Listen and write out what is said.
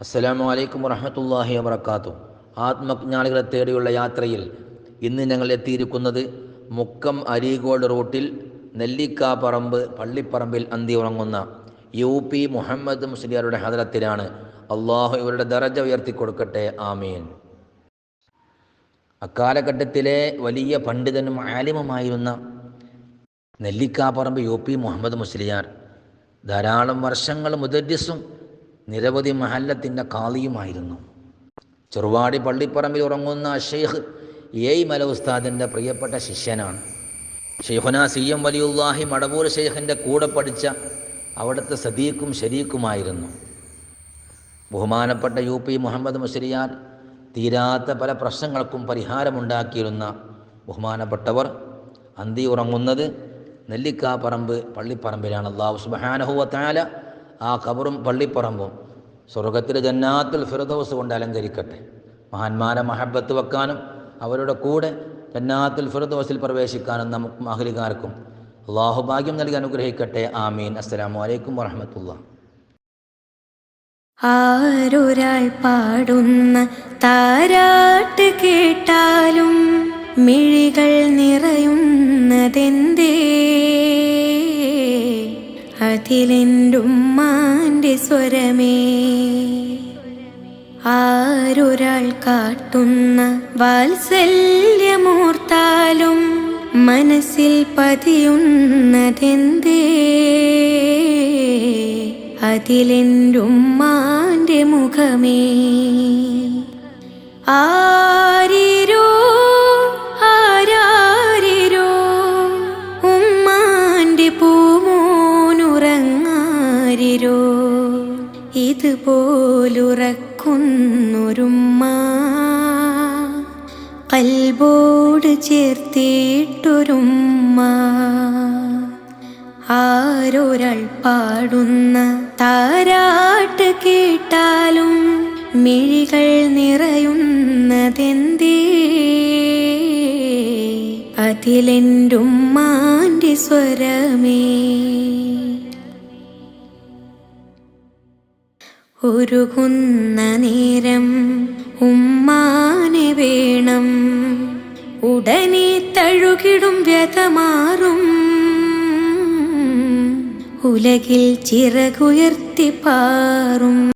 അസ്സലാമു അലൈക്കും വറഹമത്തല്ലാഹി വബർക്കാത്തു ആത്മജ്ഞാനികളെ തേടിയുള്ള യാത്രയിൽ ഇന്ന് ഞങ്ങൾ എത്തിയിരിക്കുന്നത് മുക്കം അരീകോട് റൂട്ടിൽ നെല്ലിക്കാപ്പറമ്പ് പള്ളിപ്പറമ്പിൽ അന്തി ഉറങ്ങുന്ന യു പി മുഹമ്മദ് മുസ്ലിയാരുടെ ഹദരത്തിലാണ് അള്ളാഹു ഇവരുടെ ദറജ ഉയർത്തി കൊടുക്കട്ടെ ആമീൻ. അക്കാലഘട്ടത്തിലെ വലിയ പണ്ഡിതനും ആലിമുമായിരുന്ന നെല്ലിക്കാപ്പറമ്പ് യു പി മുഹമ്മദ് മുസ്ലിയാർ ധാരാളം വർഷങ്ങൾ മുദരിസും നിരവധി മഹല്ലത്തിന്റെ കാളിയുമായിരുന്നു. ചെറുവാടി പള്ളിപ്പറമ്പിൽ ഉറങ്ങുന്ന ഷെയ്ഖ് എയ് മല ഉസ്താദിന്റെ പ്രിയപ്പെട്ട ശിഷ്യനാണ്. ഷെയ്ഖുന സി എം വലിയുല്ലാഹി മടവൂർ ഷെയ്ഖിന്റെ കൂടെ പഠിച്ച അവിടുത്തെ സദീഖും ഷരീഖുമായിരുന്നു ബഹുമാനപ്പെട്ട യു പി മുഹമ്മദ് മുസ്ലിയാർ തീരാത്ത പല പ്രശ്നങ്ങൾക്കും പരിഹാരമുണ്ടാക്കിയിരുന്ന ബഹുമാനപ്പെട്ടവർ അന്തി ഉറങ്ങുന്നത് നെല്ലിക്കാപ്പറമ്പ് പള്ളിപ്പറമ്പിലാണ്. അള്ളാഹു സുബഹാനഹുവത്താല ആ ഖബറും പള്ളിപ്പറമ്പും സ്വർഗത്തിലെ ജന്നാത്തുൽ ഫിറദോസ് കൊണ്ട് അലങ്കരിക്കട്ടെ. മഹാന്മാരെ മഹബത്ത് വെക്കാനും അവരുടെ കൂടെ ജന്നാത്തുൽ ഫിറദോസിൽ പ്രവേശിക്കാനും നമുക്ക് മഹലികാർക്കും അള്ളാഹു ഭാഗ്യം നൽകി അനുഗ്രഹിക്കട്ടെ. ആമീൻ. അസ്സലാമു അലൈക്കും വറഹമത്തുള്ള ആരൊരാൾ പാടുന്ന താരാട്ട് കേട്ടാലും മിഴികൾ നിറയുന്നതെന്തേ? അതിലെന്റുമ്മാന്റെ സ്വരമേ? ആരൊരാൾ കാട്ടുന്ന വാത്സല്യമോർത്താലും മനസ്സിൽ പതിയുന്നതെന്തേ? അതിലെന്റുമ്മാന്റെ മുഖമേ? ആരിരോ പൂമോനുറങ്ങാരിരോ ഇതുപോലുറക്കുന്നൊരുമ്മ കൽബോട് ചേർത്തിട്ടൊരുമ്മ ആരൊരാൾ പാടുന്ന താരാട്ട് കേട്ടാലും മിഴികൾ നിറയുന്നതെന്തേ? അതിലെന്റുമ്മാന്റെ സ്വരമേ? ഒരുകുന്ന നേരം ഉമ്മാനെ വേണം. ഉടനെ തഴുകിടും വ്യതമാറും. ഉലകിൽ ചിറകുയർത്തി പാറും.